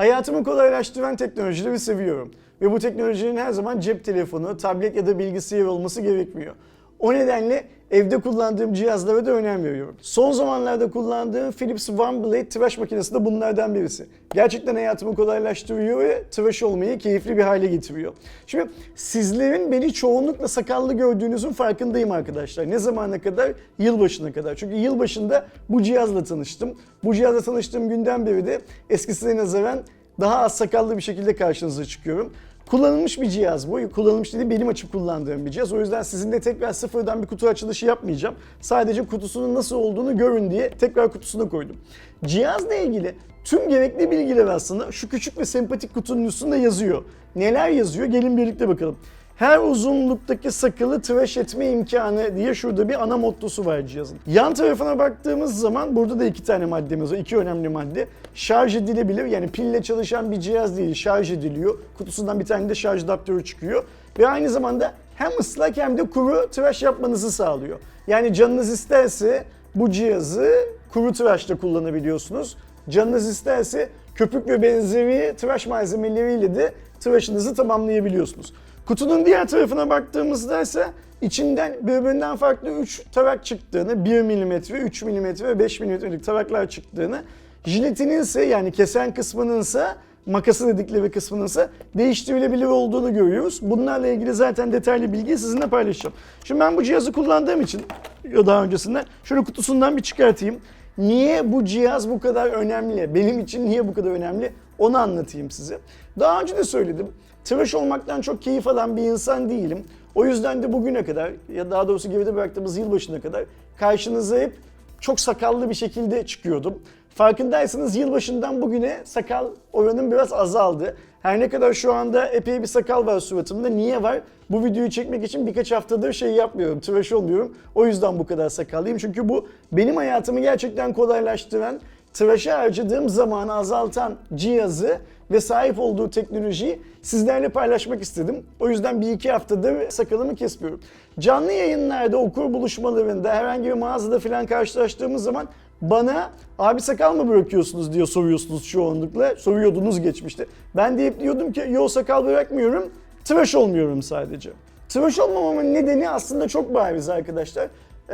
Hayatımı kolaylaştıran teknolojileri seviyorum. Ve bu teknolojinin her zaman cep telefonu, tablet ya da bilgisayar olması gerekmiyor. O nedenle evde kullandığım cihazlara da önem veriyorum. Son zamanlarda kullandığım Philips OneBlade tıraş makinesi de bunlardan birisi. Gerçekten hayatımı kolaylaştırıyor ve tıraş olmayı keyifli bir hale getiriyor. Şimdi sizlerin beni çoğunlukla sakallı gördüğünüzün farkındayım arkadaşlar. Ne zamana kadar? Yılbaşına kadar. Çünkü yılbaşında bu cihazla tanıştım. Bu cihazla tanıştığım günden beri de eskisine nazaran daha az sakallı bir şekilde karşınıza çıkıyorum. Kullanılmış bir cihaz bu. Kullanılmış dediğim benim açıp kullandığım bir cihaz. O yüzden sizinle tekrar sıfırdan bir kutu açılışı yapmayacağım. Sadece kutusunun nasıl olduğunu görün diye tekrar kutusuna koydum. Cihazla ilgili tüm gerekli bilgiler aslında şu küçük ve sempatik kutunun üstünde yazıyor. Neler yazıyor? Gelin birlikte bakalım. Her uzunluktaki sakalı tıraş etme imkanı diye şurada bir ana mottosu var cihazın. Yan tarafına baktığımız zaman burada da iki tane maddemiz var. iki önemli madde. Şarj edilebilir yani pille çalışan bir cihaz değil şarj ediliyor. Kutusundan bir tane de şarj adaptörü çıkıyor. Ve aynı zamanda hem ıslak hem de kuru tıraş yapmanızı sağlıyor. Yani canınız isterse bu cihazı kuru tıraşta kullanabiliyorsunuz. Canınız isterse köpük ve benzeri tıraş malzemeleriyle de tıraşınızı tamamlayabiliyorsunuz. Kutunun diğer tarafına baktığımızda ise içinden birbirinden farklı 3 tarak çıktığını, 1 mm, 3 mm ve 5 mm'lik taraklar çıktığını, jiletinin ise yani kesen kısmının ise makası dedikleri kısmının ise değiştirilebilir olduğunu görüyoruz. Bunlarla ilgili zaten detaylı bilgiyi sizinle paylaşacağım. Şimdi ben bu cihazı kullandığım için daha öncesinde şöyle kutusundan bir çıkartayım. Niye bu cihaz bu kadar önemli? Benim için niye bu kadar önemli? Onu anlatayım size. Daha önce de söyledim. Tıraş olmaktan çok keyif alan bir insan değilim. O yüzden de bugüne kadar ya daha doğrusu geride bıraktığımız yılbaşına kadar karşınıza hep çok sakallı bir şekilde çıkıyordum. Farkındaysanız yılbaşından bugüne sakal oranım biraz azaldı. Her ne kadar şu anda epey bir sakal var suratımda. Niye var? Bu videoyu çekmek için birkaç haftadır şey yapmıyorum, tıraş olmuyorum. O yüzden bu kadar sakallıyım. Çünkü bu benim hayatımı gerçekten kolaylaştıran, tıraşa harcadığım zamanı azaltan cihazı ve sahip olduğu teknolojiyi sizlerle paylaşmak istedim. O yüzden bir iki haftadır sakalımı kesmiyorum. Canlı yayınlarda, okur buluşmalarında, herhangi bir mağazada falan karşılaştığımız zaman bana abi sakal mı bırakıyorsunuz diye soruyorsunuz çoğunlukla. Soruyordunuz geçmişte. Ben de hep diyordum ki yo sakal bırakmıyorum, tıraş olmuyorum sadece. Tıraş olmamamın nedeni aslında çok bariz arkadaşlar. Ee,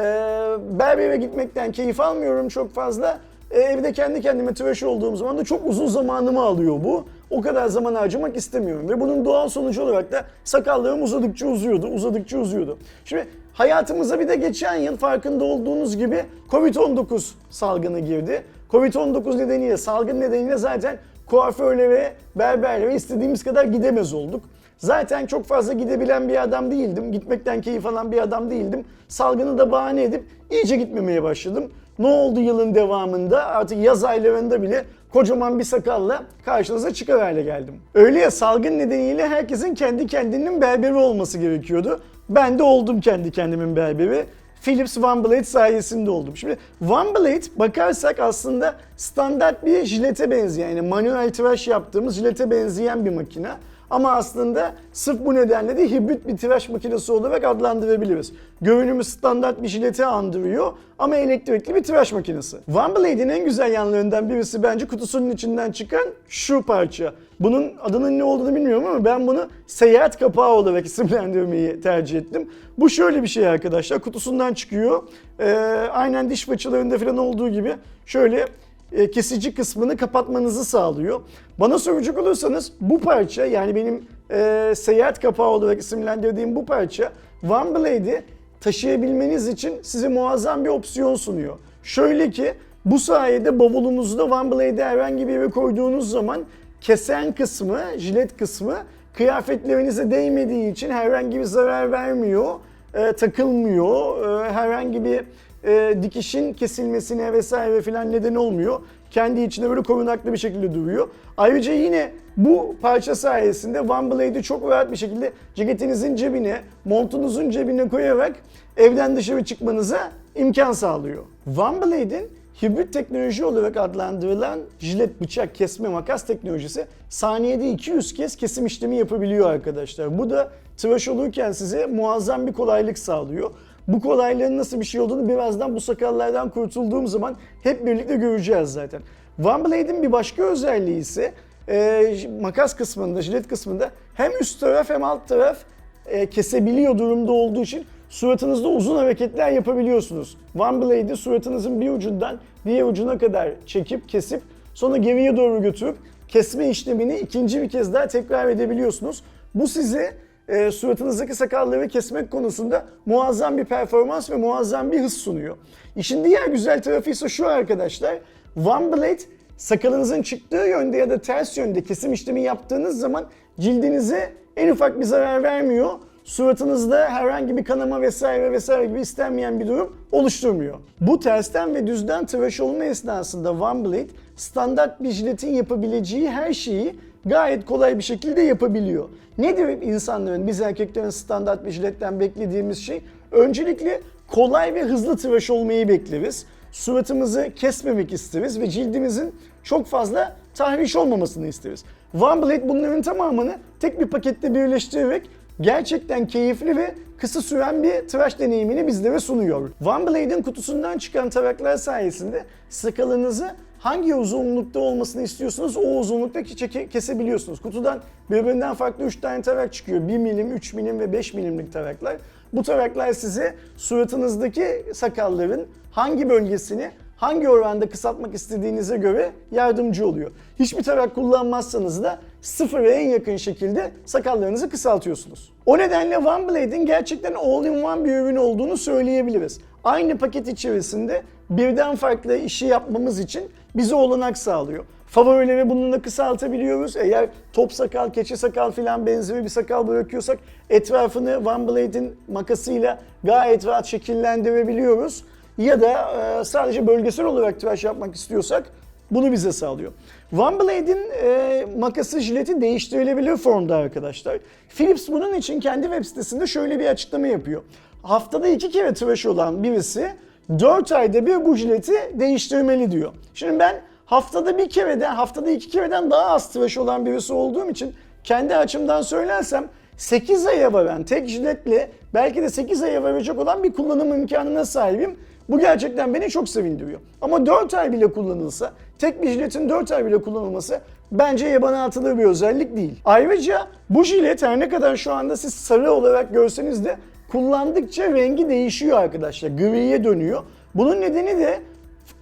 berbere gitmekten keyif almıyorum çok fazla. Ee, evde kendi kendime tıraş olduğum zaman da çok uzun zamanımı alıyor bu. O kadar zaman harcamak istemiyorum. Ve bunun doğal sonucu olarak da sakallığım uzadıkça uzuyordu, uzadıkça uzuyordu. Şimdi hayatımıza bir de geçen yıl farkında olduğunuz gibi Covid-19 salgını girdi. Covid-19 nedeniyle, salgın nedeniyle zaten kuaförlere, berberlere istediğimiz kadar gidemez olduk. Zaten çok fazla gidebilen bir adam değildim. Gitmekten keyif alan bir adam değildim. Salgını da bahane edip iyice gitmemeye başladım. Ne oldu yılın devamında? Artık yaz aylarında bile kocaman bir sakalla karşınıza çıkar geldim. Öyle ya salgın nedeniyle herkesin kendi kendinin berberi olması gerekiyordu. Ben de oldum kendi kendimin berberi. Philips OneBlade sayesinde oldum. Şimdi OneBlade bakarsak aslında standart bir jilete benzeyen yani manuel tıraş yaptığımız jilete benzeyen bir makine. Ama aslında sırf bu nedenle de hibrit bir tıraş makinesi olarak adlandırabiliriz. Görünümü standart bir jilete andırıyor ama elektrikli bir tıraş makinesi. OneBlade'in en güzel yanlarından birisi bence kutusunun içinden çıkan şu parça. Bunun adının ne olduğunu bilmiyorum ama ben bunu seyahat kapağı olarak isimlendirmeyi tercih ettim. Bu şöyle bir şey arkadaşlar. Kutusundan çıkıyor. Ee, aynen diş fırçalarında falan olduğu gibi şöyle e, kesici kısmını kapatmanızı sağlıyor. Bana soracak olursanız bu parça yani benim e, seyahat kapağı olarak isimlendirdiğim bu parça OneBlade'i taşıyabilmeniz için size muazzam bir opsiyon sunuyor. Şöyle ki bu sayede bavulunuzda OneBlade'i herhangi bir yere koyduğunuz zaman kesen kısmı, jilet kısmı kıyafetlerinize değmediği için herhangi bir zarar vermiyor, e, takılmıyor, e, herhangi bir e, dikişin kesilmesine vesaire filan neden olmuyor. Kendi içinde böyle korunaklı bir şekilde duruyor. Ayrıca yine bu parça sayesinde OneBlade'i çok rahat bir şekilde ceketinizin cebine, montunuzun cebine koyarak evden dışarı çıkmanıza imkan sağlıyor. OneBlade'in hibrit teknoloji olarak adlandırılan jilet bıçak kesme makas teknolojisi saniyede 200 kez kesim işlemi yapabiliyor arkadaşlar. Bu da tıraş olurken size muazzam bir kolaylık sağlıyor. Bu kolaylığın nasıl bir şey olduğunu birazdan bu sakallardan kurtulduğum zaman hep birlikte göreceğiz zaten. OneBlade'in bir başka özelliği ise e, makas kısmında, jilet kısmında hem üst taraf hem alt taraf e, kesebiliyor durumda olduğu için suratınızda uzun hareketler yapabiliyorsunuz. One suratınızın bir ucundan diğer ucuna kadar çekip kesip sonra geriye doğru götürüp kesme işlemini ikinci bir kez daha tekrar edebiliyorsunuz. Bu size e, suratınızdaki sakalları kesmek konusunda muazzam bir performans ve muazzam bir hız sunuyor. İşin diğer güzel tarafı ise şu arkadaşlar. One Blade sakalınızın çıktığı yönde ya da ters yönde kesim işlemi yaptığınız zaman cildinize en ufak bir zarar vermiyor. Suratınızda herhangi bir kanama vesaire vesaire gibi istenmeyen bir durum oluşturmuyor. Bu tersten ve düzden tıraş olma esnasında One Blade standart bir jiletin yapabileceği her şeyi gayet kolay bir şekilde yapabiliyor. Nedir insanların, biz erkeklerin standart bir jiletten beklediğimiz şey? Öncelikle kolay ve hızlı tıraş olmayı bekleriz. Suratımızı kesmemek isteriz ve cildimizin çok fazla tahriş olmamasını isteriz. One Blade bunların tamamını tek bir pakette birleştirerek gerçekten keyifli ve kısa süren bir tıraş deneyimini bizlere sunuyor. One Blade'in kutusundan çıkan taraklar sayesinde sakalınızı hangi uzunlukta olmasını istiyorsanız o uzunlukta çeke- kesebiliyorsunuz. Kutudan birbirinden farklı 3 tane tarak çıkıyor. 1 milim, 3 milim ve 5 milimlik taraklar. Bu taraklar size suratınızdaki sakalların hangi bölgesini hangi oranda kısaltmak istediğinize göre yardımcı oluyor. Hiçbir tarak kullanmazsanız da sıfıra en yakın şekilde sakallarınızı kısaltıyorsunuz. O nedenle One Blade'in gerçekten all-in-one bir ürün olduğunu söyleyebiliriz. Aynı paket içerisinde birden farklı işi yapmamız için bize olanak sağlıyor. Favorileri bununla kısaltabiliyoruz. Eğer top sakal, keçi sakal filan benzeri bir sakal bırakıyorsak etrafını One makasıyla gayet rahat şekillendirebiliyoruz. Ya da e, sadece bölgesel olarak tıraş yapmak istiyorsak bunu bize sağlıyor. One e, makası jileti değiştirilebilir formda arkadaşlar. Philips bunun için kendi web sitesinde şöyle bir açıklama yapıyor. Haftada iki kere tıraş olan birisi 4 ayda bir bu jileti değiştirmeli diyor. Şimdi ben haftada bir kereden, haftada iki kereden daha az tıraş olan birisi olduğum için kendi açımdan söylersem 8 aya varan tek jiletle belki de 8 aya varacak olan bir kullanım imkanına sahibim. Bu gerçekten beni çok sevindiriyor. Ama 4 ay bile kullanılsa, tek bir jiletin 4 ay bile kullanılması bence yabana atılır bir özellik değil. Ayrıca bu jilet her ne kadar şu anda siz sarı olarak görseniz de kullandıkça rengi değişiyor arkadaşlar. Griye dönüyor. Bunun nedeni de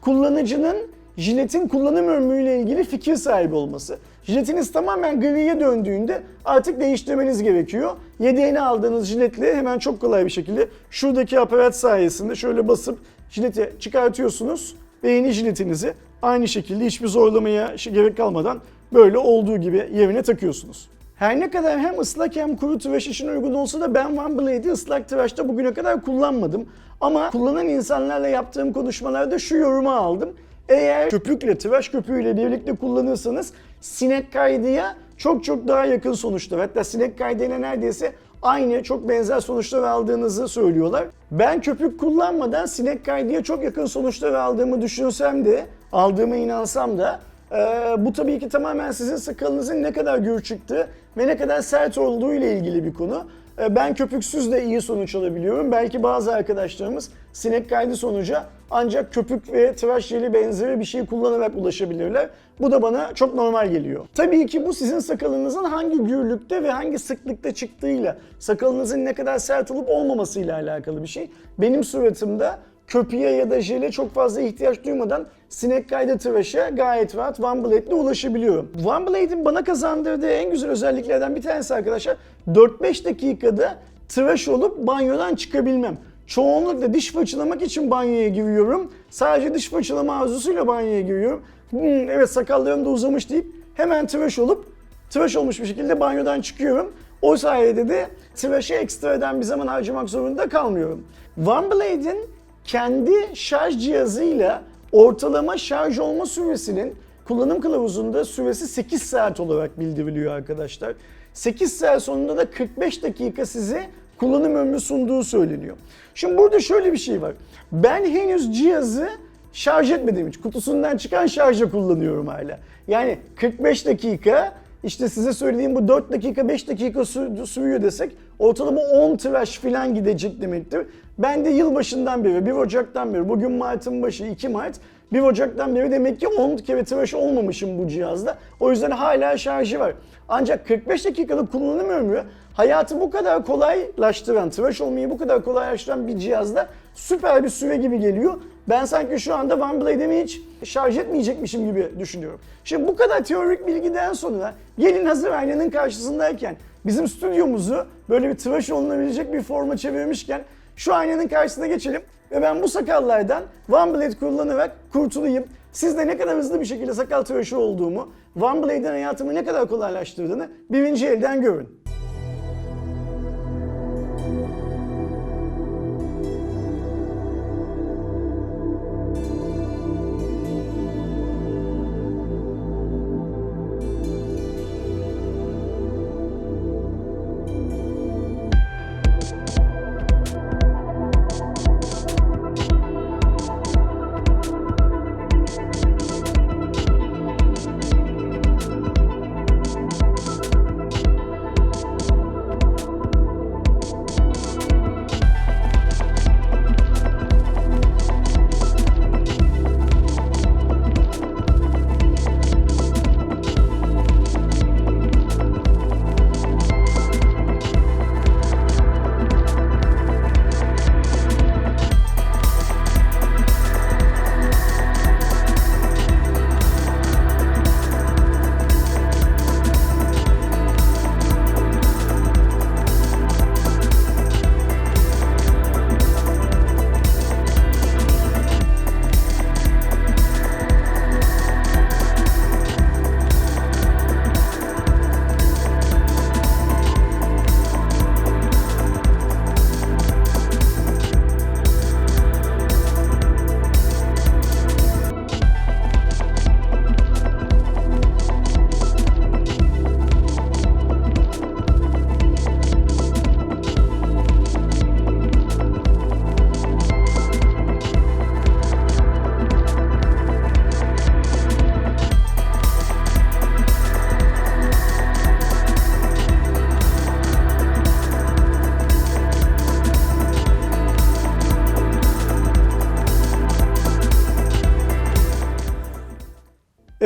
kullanıcının jiletin kullanım ömrüyle ilgili fikir sahibi olması. Jiletiniz tamamen griye döndüğünde artık değiştirmeniz gerekiyor. Yedeğini aldığınız jiletle hemen çok kolay bir şekilde şuradaki aparat sayesinde şöyle basıp jileti çıkartıyorsunuz ve yeni jiletinizi aynı şekilde hiçbir zorlamaya gerek kalmadan böyle olduğu gibi yerine takıyorsunuz. Her ne kadar hem ıslak hem kuru tıraş için uygun olsa da ben Blade'i ıslak tıraşta bugüne kadar kullanmadım. Ama kullanan insanlarla yaptığım konuşmalarda şu yorumu aldım. Eğer köpükle, tıraş köpüğüyle birlikte kullanırsanız sinek kaydıya çok çok daha yakın sonuçlar. Hatta sinek kaydıyla neredeyse aynı çok benzer sonuçlar aldığınızı söylüyorlar. Ben köpük kullanmadan sinek kaydıya çok yakın sonuçlar aldığımı düşünsem de, aldığıma inansam da ee, bu tabii ki tamamen sizin sakalınızın ne kadar gür çıktığı ve ne kadar sert olduğu ile ilgili bir konu. Ee, ben köpüksüz de iyi sonuç alabiliyorum. Belki bazı arkadaşlarımız sinek kaydı sonuca ancak köpük ve tıraş jeli benzeri bir şey kullanarak ulaşabilirler. Bu da bana çok normal geliyor. Tabii ki bu sizin sakalınızın hangi gürlükte ve hangi sıklıkta çıktığıyla, sakalınızın ne kadar sert olup olmamasıyla alakalı bir şey. Benim suratımda köpüğe ya da jele çok fazla ihtiyaç duymadan sinek kaydı tıraşa gayet rahat One Blade'le ulaşabiliyorum. One Blade'in bana kazandırdığı en güzel özelliklerden bir tanesi arkadaşlar 4-5 dakikada tıraş olup banyodan çıkabilmem. Çoğunlukla diş fırçalamak için banyoya giriyorum. Sadece diş fırçalama arzusuyla banyoya giriyorum. Hmm, evet sakallarım da uzamış deyip hemen tıraş olup tıraş olmuş bir şekilde banyodan çıkıyorum. O sayede de tıraşa ekstradan bir zaman harcamak zorunda kalmıyorum. One Blade'in kendi şarj cihazıyla ortalama şarj olma süresinin kullanım kılavuzunda süresi 8 saat olarak bildiriliyor arkadaşlar. 8 saat sonunda da 45 dakika size kullanım ömrü sunduğu söyleniyor. Şimdi burada şöyle bir şey var. Ben henüz cihazı şarj etmediğim için kutusundan çıkan şarjla kullanıyorum hala. Yani 45 dakika işte size söylediğim bu 4 dakika 5 dakika sü- sürüyor desek ortalama 10 tıraş falan gidecek demektir. Ben de yılbaşından beri 1 Ocak'tan beri bugün Mart'ın başı 2 Mart 1 Ocak'tan beri demek ki 10 kere tıraş olmamışım bu cihazda. O yüzden hala şarjı var. Ancak 45 dakikalık kullanım ömrü hayatı bu kadar kolaylaştıran, tıraş olmayı bu kadar kolaylaştıran bir cihazda süper bir süre gibi geliyor. Ben sanki şu anda OneBlade'imi hiç şarj etmeyecekmişim gibi düşünüyorum. Şimdi bu kadar teorik bilgiden sonra gelin hazır aynanın karşısındayken bizim stüdyomuzu böyle bir tıraş olunabilecek bir forma çevirmişken şu aynanın karşısına geçelim ve ben bu sakallardan OneBlade kullanarak kurtulayım. Siz de ne kadar hızlı bir şekilde sakal tıraşı olduğumu, OneBlade'in hayatımı ne kadar kolaylaştırdığını birinci elden görün.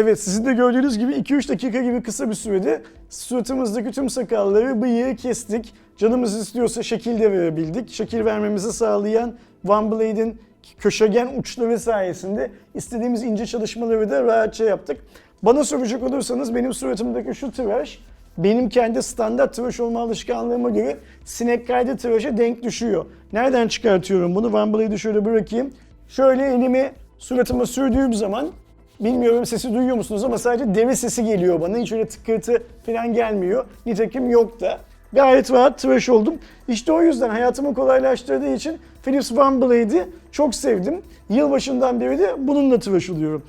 Evet sizin de gördüğünüz gibi 2-3 dakika gibi kısa bir sürede suratımızdaki tüm sakalları, bıyığı kestik. Canımız istiyorsa şekil de verebildik. Şekil vermemizi sağlayan OneBlade'in köşegen uçları sayesinde istediğimiz ince çalışmaları da rahatça yaptık. Bana soracak olursanız benim suratımdaki şu tıraş benim kendi standart tıraş olma alışkanlığıma göre sinek kaydı tıraşa denk düşüyor. Nereden çıkartıyorum bunu? OneBlade'i şöyle bırakayım. Şöyle elimi suratıma sürdüğüm zaman Bilmiyorum sesi duyuyor musunuz ama sadece deve sesi geliyor bana. Hiç öyle tıkırtı falan gelmiyor. Nitekim yok da. Gayet rahat tıraş oldum. İşte o yüzden hayatımı kolaylaştırdığı için Philips OneBlade'i çok sevdim. Yılbaşından beri de bununla tıraş oluyorum.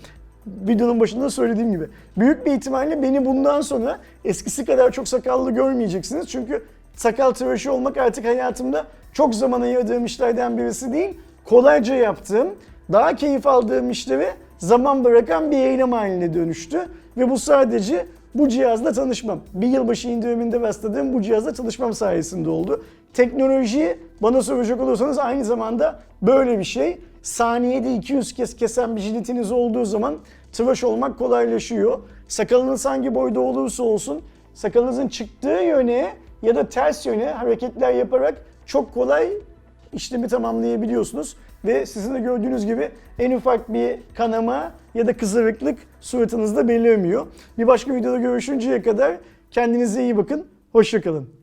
Videonun başında söylediğim gibi. Büyük bir ihtimalle beni bundan sonra eskisi kadar çok sakallı görmeyeceksiniz. Çünkü sakal tıraşı olmak artık hayatımda çok zaman ayırdığım işlerden birisi değil. Kolayca yaptığım, daha keyif aldığım işleri zaman bırakan bir eylem haline dönüştü. Ve bu sadece bu cihazla tanışmam. Bir yılbaşı indiriminde rastladığım bu cihazla tanışmam sayesinde oldu. Teknolojiyi bana soracak olursanız aynı zamanda böyle bir şey. Saniyede 200 kez kesen bir jiletiniz olduğu zaman tıraş olmak kolaylaşıyor. Sakalınız hangi boyda olursa olsun sakalınızın çıktığı yöne ya da ters yöne hareketler yaparak çok kolay işlemi tamamlayabiliyorsunuz. Ve sizin de gördüğünüz gibi en ufak bir kanama ya da kızarıklık suratınızda belirmiyor. Bir başka videoda görüşünceye kadar kendinize iyi bakın. Hoşçakalın.